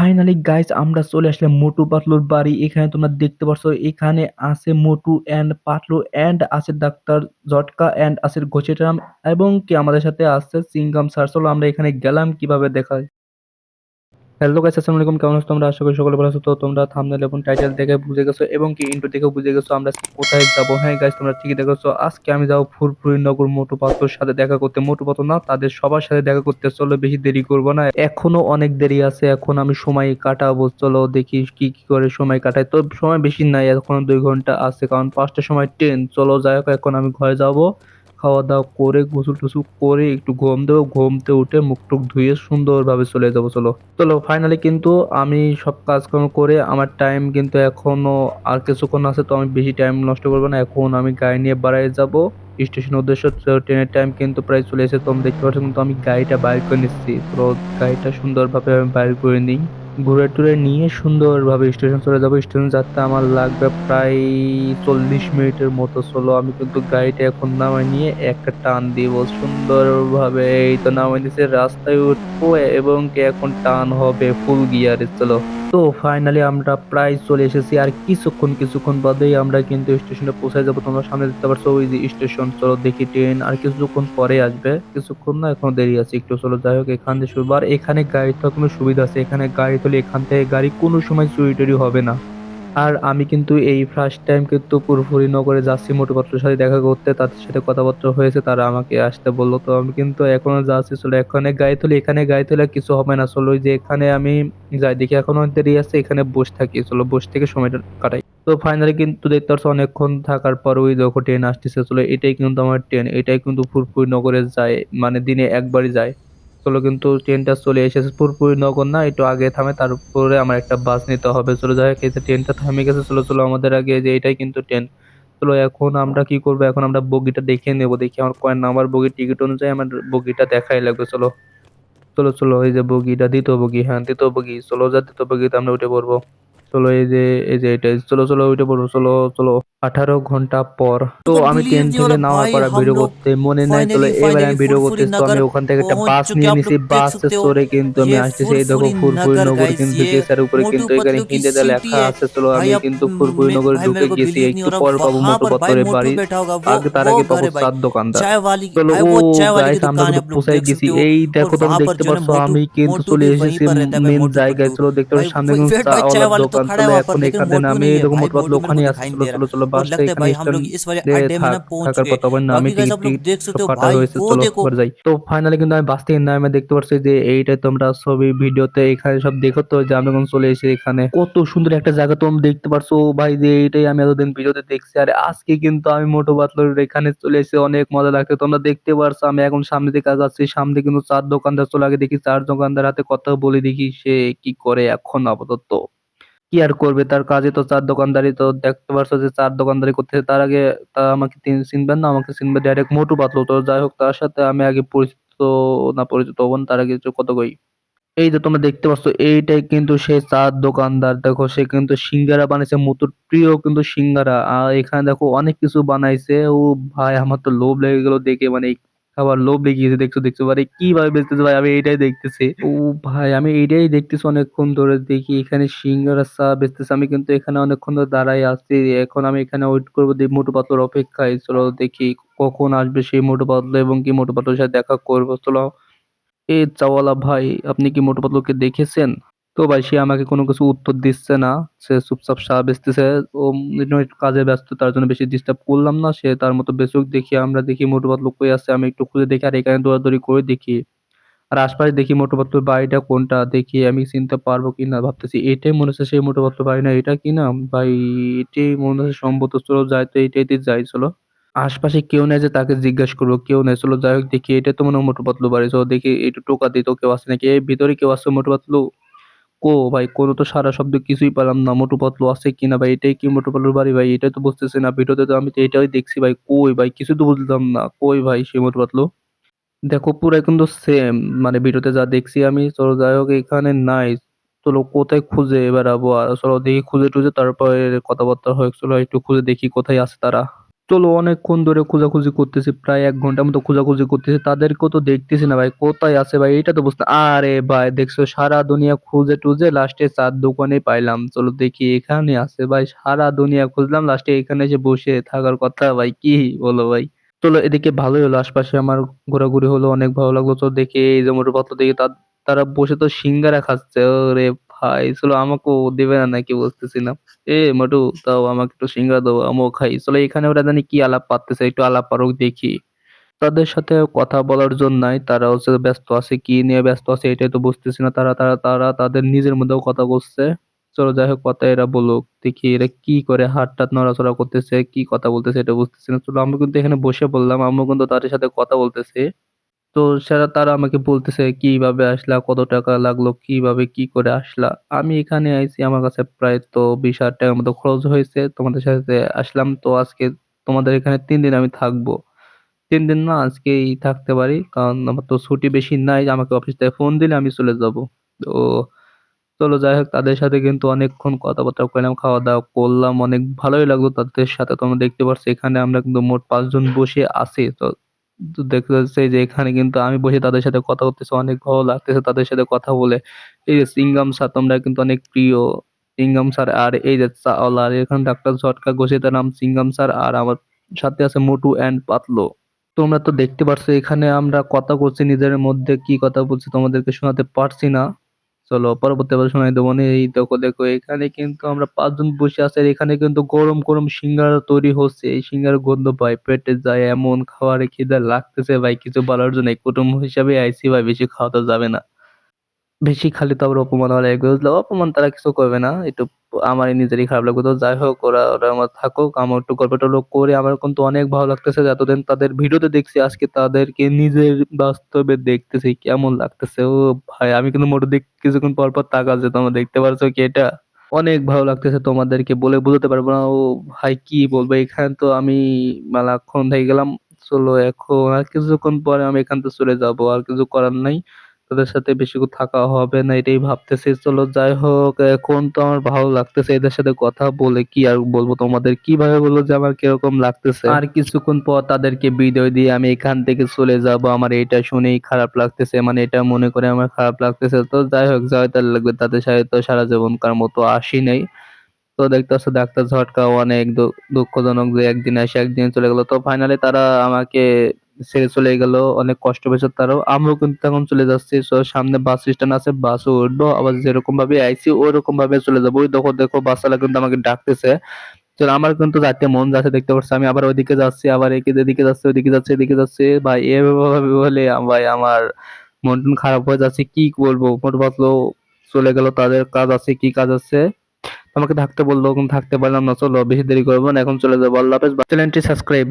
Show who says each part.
Speaker 1: Finally guys আমরা চলে আসলাম মোটু পাতলুর বাড়ি। এখানে তোমরা দেখতে পাচ্ছ এখানে আছে মোটু অ্যান্ড পাতলু অ্যান্ড আছে ডাক্তার জটকা অ্যান্ড আছে গোছেটাম এবং কি আমাদের সাথে আছে সিঙ্গাম স্যার। আমরা এখানে গেলাম কীভাবে দেখাই হ্যালো গাইস আসসালামু আলাইকুম। কেমন আছো তোমরা? আশা করি সকলে ভালো আছো। তো তোমরা থাম্বনেল এবং টাইটেল দেখে বুঝে গেছো এবং কি ইন্ট্রো দেখে বুঝে গেছো আমরা কোথায় যাব। হ্যাঁ গাইস তোমরা ঠিকই দেখেছ। আজকে আমি যাব ফুরফুরি নগর মোটু পাতলুর সাথে দেখা করতে। মোটু পাতলু না, তাদের সবার সাথে দেখা করতে। চলো বেশি দেরি করব না। এখনও অনেক দেরি আছে। এখন আমি সময় কাটাবো। চলো দেখি কি কি করে সময় কাটাই। তো সময় বেশি নাই, এখন দুই ঘণ্টা আছে। কারণ পাঁচটার সময় ট্রেন চলো যাই হোক, এখন আমি ঘরে যাব। খাওয়া দাওয়া করে গোসল টুসুল করে, একটু ঘুম দেবো ঘুমতে উঠে মুখ টুক ধুয়ে সুন্দরভাবে চলে যাব, চলো। চলো ফাইনালি কিন্তু আমি সব কাজকর্ম করে আমার টাইম কিন্তু এখনও আর কিছুক্ষণ আছে, তো আমি বেশি টাইম নষ্ট করব না। এখন আমি গাড়ি নিয়ে বাড়ায় যাব। স্টেশন উদ্দেশ্য ট্রেনের টাইম কিন্তু প্রায় চলে এসেছে। তোমরা দেখতে পাচ্ছ কিন্তু আমি গাড়িটা বাইর করে নিচ্ছি। তো গাড়িটা সুন্দরভাবে আমি বাইর করে নিই। ঘুরে টুরে নিয়ে সুন্দরভাবে স্টেশন চলে যাব। স্টেশন যেতে আমার লাগবে প্রায় চল্লিশ মিনিটের মতো। চলো, আমি কিন্তু গাড়িটা এখন নামাই নিয়ে একটা টান দিব। সুন্দরভাবে এই তো নামাই দিয়েছে। রাস্তায় উঠবো এবং এখন টান হবে? ফুল গিয়ারে চলো। তো ফাইনালি আমরা প্রায় চলে এসেছি আর কিছুক্ষণ কিছুক্ষণ বাদেই আমরা কিন্তু স্টেশনে পৌঁছে যাব। তোমরা সামনে দেখতে পারছ, ওই যে স্টেশন, চলো দেখি ট্রেন। আর কিছুক্ষণ পরে আসবে। কিছুক্ষণ না, এখন দেরি আছে, একটু চলো, যাই হোক, এখান থেকে শুরু। আর এখানে গাড়ি তো কোনো সুবিধা আছে। এখানে গাড়ি তোলে এখান থেকে গাড়ি কোনো সময় চুরি টুরি হবে না। আর আমি কিন্তু এই ফার্স্ট টাইম কিন্তু পুরোপুরি নগরে যাচ্ছি মোটুপাত্রের সাথে দেখা করতে, তাদের সাথে কথাবার্তা হয়েছে, তারা আমাকে আসতে বলল। তো আমি কিন্তু এখনও যাচ্ছি, চলো এখানে গায়ে তুলে, এখানে গায়ে তুলে কিছু হবে না, চলো যে এখানে আমি যাই, দেখি এখনও দেরি আছে, এখানে বসে থাকি, চলো বসে থেকে সময়টা কাটাই। তো ফাইনালি কিন্তু দেখতে পাচ্ছ অনেকক্ষণ থাকার পর ওই দেখো ট্রেন আসতেছে, চলো এটাই কিন্তু আমার ট্রেন এটাই কিন্তু ফুরফুরি নগরে যায় মানে দিনে একবারই যায়। চলো কিন্তু ট্রেনটা চলে এসেছে। পুরোপুরি নগর না, একটু আগে থামে, তারপরে আমার একটা বাস নিতে হবে। চলো যাই হোক ট্রেনটা থামে গেছে, চলো চলো, আমাদের আগে যে এটাই কিন্তু ট্রেন চলো, এখন আমরা কি করব? এখন আমরা বগিটা দেখে নেব, দেখি আমার কয়েন নাম্বার বগি টিকিট অনুযায়ী আমার বগিটা দেখাই লাগবে, চলো। চলো চলো, এই যে বগিটা দিত বগি হ্যাঁ দিত বগি, চলো, যা, দ্বিতীয় বগিতে আমরা উঠে পড়ব। চলো এই যে এই যে এটাই চলো চলো উঠে পড়ব চলো চলো আঠারো ঘণ্টা পর। তো আমি ট্রেন থেকে নামার পর ভিডিও করতে মনে নাই চলো এবার আমি ভিডিও করতেছি তো আমি ওখান থেকে একটা বাস নিয়ে নিছি বাসে চড়ে কিন্তু আমি আসতেছি এই দেখো ফুরফুরি নগর কিন্তু কেসার উপরে কিন্তু এখানে হিন্দিতে লেখা আছে চলো আমি কিন্তু ফুরফুরি নগরে ঢুকে গেছি একটু পর পাবো মোটর পাথরের বাড়ি। আগে তার আগে পাবো চার দোকানদার চলো ও গাইস আমরা পৌঁছাই গেছি। এই দেখো তুমি দেখতে পাচ্ছ আমি কিন্তু চলে এসেছি মেন জায়গায় চলো দেখতে পাচ্ছ সামনে কিন্তু চাওয়ালার দোকান চলো এখন এখানে নামে এরকম মোটর পাতলু ওখানে আছে চলো চলো চলো বাস
Speaker 2: लगता है भाई हम लोग इस वाले अड्डे में ना पहुंच
Speaker 1: থাকার
Speaker 2: चुके
Speaker 1: কথা বলেন না আমি
Speaker 2: बाकी guys आप लोग
Speaker 1: টিকিট
Speaker 2: देख सकते हो
Speaker 1: কাটা
Speaker 2: भाई
Speaker 1: হয়েছে
Speaker 2: वो
Speaker 1: চলো
Speaker 2: देखो
Speaker 1: এবার যাই তো ফাইনালি কিন্তু আমি বাস থেকে নামে দেখতে পাচ্ছি যে এইটাই তোমরা ছবি ভিডিওতে এখানে সব দেখো তো যে আমি এখন চলে এসেছি এখানে কত সুন্দর একটা জায়গা তোমরা দেখতে পারছো ভাই যে এইটাই আমি এতদিন ভিডিওতে দেখছি আর আজকে কিন্তু আমি মোটো পাতলুর এখানে চলে এসেছি অনেক মজা লাগছে তোমরা দেখতে পারছো আমি এখন সামনে দিকে যাচ্ছি সামনে কিন্তু চার দোকানদার চলে আগে দেখি চার দোকানদার হাতে কথা বলে দেখি সে কি করে এখন আপাতত কি আর করবে? তার কাজে তো চার দোকানদারি তো দেখতে পারছ যে চার দোকানদারি করতেছে। তার আগে তা আমাকে তিন- চিনবেন না আমাকে চিনবে ডাইরেক্ট মোটু পাতলু। তো যাই হোক তার সাথে আমি আগে পরিচিত না পরিচিত হব না, তার আগে কত কই। এই যে তোমরা দেখতে পাচ্ছ এইটাই কিন্তু সে চার দোকানদার। দেখো সে কিন্তু সিঙ্গারা বানাইছে মতুর প্রিয় কিন্তু সিঙ্গারা। আর এখানে দেখো অনেক কিছু বানাইছে। ও ভাই আমার তো লোভ লেগে গেল দেখে মানে খাবার লোভ লেগে গেছে দেখছ দেখছ ভাই কীভাবে বেচতেছে ভাই? আমি এইটাই দেখতেছি। ও ভাই, আমি এইটাই দেখতেছি অনেকক্ষণ ধরে। দেখি এখানে সিঙ্গারা চা বেচতেছে। আমি কিন্তু এখানে অনেকক্ষণ ধরে দাঁড়াই আছি। এখন আমি এখানে ওয়েট করব মোটু পাতলুর অপেক্ষায়। চলো দেখি কখন আসবে সেই মোটু পাতলু এবং কি মোটু পাতলুর সাথে দেখা করব। চলো। এ চাওয়ালা ভাই, আপনি কি মোটু পাতলুকে দেখেছেন? তো ভাই সে আমাকে কোনো কিছু উত্তর দিচ্ছে না। সে চুপচাপ চা বেচতেছে। ও হয় কাজে ব্যস্ত, তার জন্য বেশি ডিস্টার্ব করলাম না। সে তার মতো বেচুক দেখি, আমরা দেখি মোটু পাতলু কই আছে, আমি একটু খুঁজে দেখি আর এখানে দৌড়াদৌড়ি করে দেখি। আর আশপাশে দেখি মোটু বাড়িটা কোনটা, দেখি আমি চিনতে পারব কিনা, ভাবতেছি এটাই মনে হচ্ছে সেই মোটু বাড়ি না, এটা কি না ভাই, এটাই মনে হচ্ছে সম্ভবত, চলো যাই তো এইটাইতে যাই, চলো। আশপাশে কেউ নেই যে তাকে জিজ্ঞাসা করব, কেউ নেই, চলো যাই হোক, দেখি এটা তো মনে হয় মোটু পাতলু বাড়ি, চলো দেখি, একটু টোকা দিত কেউ আছে নাকি? এই ভিতরে কেউ আছে মোটু পাতলু? কো, ভাই কোনো তো সারা শব্দ কিছুই পেলাম না। মোটু পাতলু আছে কিনা ভাই, এটাই কি মোটু পাতলুর বাড়ি, ভাই? এটাই তো বুঝতেছি না, ভিডিওতে তো আমি তো এটাই দেখছি, ভাই। কই, ভাই, কিছু তো বুঝলাম না। কই, ভাই, সে মোটু পাতলু? দেখো পুরাই কিন্তু সেম মানে ভিডিওতে যা দেখছি আমি, চলো যাই হোক, এখানে নাই। চলো কোথায় খুঁজে বেড়াবো? আর চলো দেখি খুঁজে টুজে তারপরে কথাবার্তা হয়। চলো একটু খুঁজে দেখি কোথায় আছে তারা। চলো অনেকক্ষণ ধরে খোঁজাখুঁজি করতেছি, প্রায় এক ঘণ্টার মতো খোঁজাখুঁজি করতেছি, তাদেরকেও তো দেখতেছি না ভাই, কোথায় আছে ভাই এটা তো বুঝতে, আরে ভাই, দেখছ সারা দুনিয়া খুঁজে টুজে লাস্টে চার দোকানে পাইলাম, চলো দেখি এখানে আছে ভাই, সারা দুনিয়া খুঁজলাম লাস্টে এখানে এসে বসে থাকার কথা ভাই, কি বলো ভাই? চলো এদিকে ভালোই হলো, আশপাশে আমার ঘোরাঘুরি হলো, অনেক ভালো লাগল তো দেখে এই যে মোটর পাতলো দেখে তারা বসে তো সিঙ্গারা খাচ্ছে, ওরে ভাই চলো আমাকেও দেবে না নাকি বুঝতেছি না এ, মোটু তাও আমাকে একটু সিঙ্গারা দাও, আমিও খাই। চলো এখানে ওরা জানি কি আলাপ পাততেছে একটু আলাপ পারুক দেখি। তাদের সাথে কথা বলার জন্য তারা হচ্ছে ব্যস্ত আছে, কি নিয়ে ব্যস্ত আছে এটাই তো বুঝতেছি না তারা তারা তারা তাদের নিজের মধ্যেও কথা বলছে। চলো যাই হোক, কথা এরা বলুক, দেখি এরা কি করে হাত টাত নড়াচড়া করতেছে, কি কথা বলতেছে এটা বুঝতেছি না। চলো আমি কিন্তু এখানে বসে বললাম আমি কিন্তু তাদের সাথে কথা বলতেছি। তো সেটা তারা আমাকে বলতেছে কীভাবে আসলা, কত টাকা লাগল, কীভাবে কি করে আসলা। আমি এখানে আইছি, আমার কাছে প্রায় তো বিশ হাজার টাকার মতো খরচ হয়েছে, তোমাদের সাথে আসলাম। তো আজকে তোমাদের এখানে তিন দিন আমি থাকব। তিন দিন না আজকেই থাকতে পারি, কারণ আমার তো ছুটি বেশি নাই, আমাকে অফিস থেকে ফোন দিলে আমি চলে যাব। তো চলো, যাই হোক, তাদের সাথে কিন্তু অনেকক্ষণ কথাবার্তা কইলাম খাওয়া দাওয়া করলাম, অনেক ভালোই লাগল তাদের সাথে। তোমরা দেখতে পাচ্ছ এখানে আমরা কিন্তু মোট পাঁচজন বসে আছি। তো তো দেখতে যাচ্ছে যে এখানে কিন্তু আমি বসে তাদের সাথে কথা বলতেছি, অনেক ভালো লাগতেছে তাদের সাথে কথা বলে। এই যে সিঙ্গাম স্যার, তোমরা কিন্তু অনেক প্রিয়। সিঙ্গাম স্যার আর এই যে চাওলা, আর এখানে ডাক্তার ঝটকা ঘোষে তার নাম সিঙ্গাম স্যার আর আমার সাথে আছে মোটু অ্যান্ড পাতলো। তোমরা তো দেখতে পারছ, এখানে আমরা কথা করছি নিজের মধ্যে কি কথা বলছি তোমাদেরকে শোনাতে পারছি না। চলো পরবর্তী আবার শোনাই দেবো। নি। এই দেখো দেখো, এখানে কিন্তু আমরা পাঁচজন বসে আছি এখানে কিন্তু গরম গরম সিঙ্গারা তৈরি হচ্ছে। এই সিঙ্গার গন্ধ ভাই, পেটে যায় এমন, খাওয়ার খিদে লাগতেছে ভাই, কিছু বলার জন্য। কুটুম্ব হিসাবে আইসি ভাই, বেশি খাওয়া তো যাবে না। বেশি খালি তো আবার অপমান লাগবে বুঝলে? অপমান তারা কিছু করবে না। একটু আমারই নিজেরই খারাপ লাগবে। তো যাই হোক, ওরা ওরা আমার থাকুক, আমার একটু গল্প টল্প করে। আমার কিন্তু অনেক ভালো লাগতেছে। যে এতদিন তাদের ভিডিওতে দেখছি, আজকে তাদেরকে নিজের বাস্তবে দেখতেছি, কেমন লাগতেছে। ও ভাই, আমি কিন্তু মোটর দিক কিছুক্ষণ পর পর যে তোমরা দেখতে পারছ কি এটা। অনেক ভালো লাগতেছে তোমাদেরকে বলে বোঝাতে পারব না। ও ভাই, কি বলব? এখানে তো আমি মেলাক্ষণ থেকে গেলাম। চলো, এখন আর কিছুক্ষণ পরে আমি এখান থেকে চলে যাব। আর কিছু করার নাই। তোদের সাথে বেশিক্ষণ থাকা হবে না, এটাই ভাবতেছি। চলো যাই হোক, এখন তো আমার ভালো লাগতেছে, এদের সাথে কথা বলে কি আর বলব তোমাদের? কীভাবে বলব যে আমার কীরকম লাগতেছে? আর কিছুক্ষণ পর তাদেরকে বিদায় দিয়ে আমি এখান থেকে চলে যাব। আমার এটা শুনেই খারাপ লাগতেছে মানে এটা মনে করে আমার খারাপ লাগতেছে। তো যাই হোক, যাই তার লাগবে, তাদের সাথে তো সারা জীবনকার মতো আসি নাই। তো দেখতে দেখতেছো ডাক্তার ঝটকা অনেক দুঃখজনক যে একদিন আসে একদিন চলে গেলো। তো ফাইনালি তারা আমাকে ছেড়ে চলে গেল, অনেক কষ্ট পেয়েছে তারাও। আমরাও কিন্তু এখন চলে যাচ্ছি। সামনে বাস স্ট্যান্ড আছে বাসে উঠবো। আবার যেরকম ভাবে আইছি, ওরকম ভাবে চলে যাব। ওই দেখো দেখো বাসওয়ালা কিন্তু আমাকে ডাকতেছে। আমার কিন্তু যাতে মন যাচ্ছে দেখতে পাচ্ছি আমি আবার ওইদিকে যাচ্ছি, আবার এদিকে যাচ্ছে, ওইদিকে যাচ্ছে, এদিকে যাচ্ছে। ভাই, এভাবে বলে ভাই, আমার মন টন খারাপ হয়ে যাচ্ছে। কি বলব মোট বাতলো চলে গেল, তাদের কাজ আছে, কি কাজ আছে? আমাকে থাকতে বলল থাকতে পারলাম না। চলো, বেশি দেরি করব না, এখন চলে যাব। আল্লাহ হাফেজ। চ্যানেলটি সাবস্ক্রাইব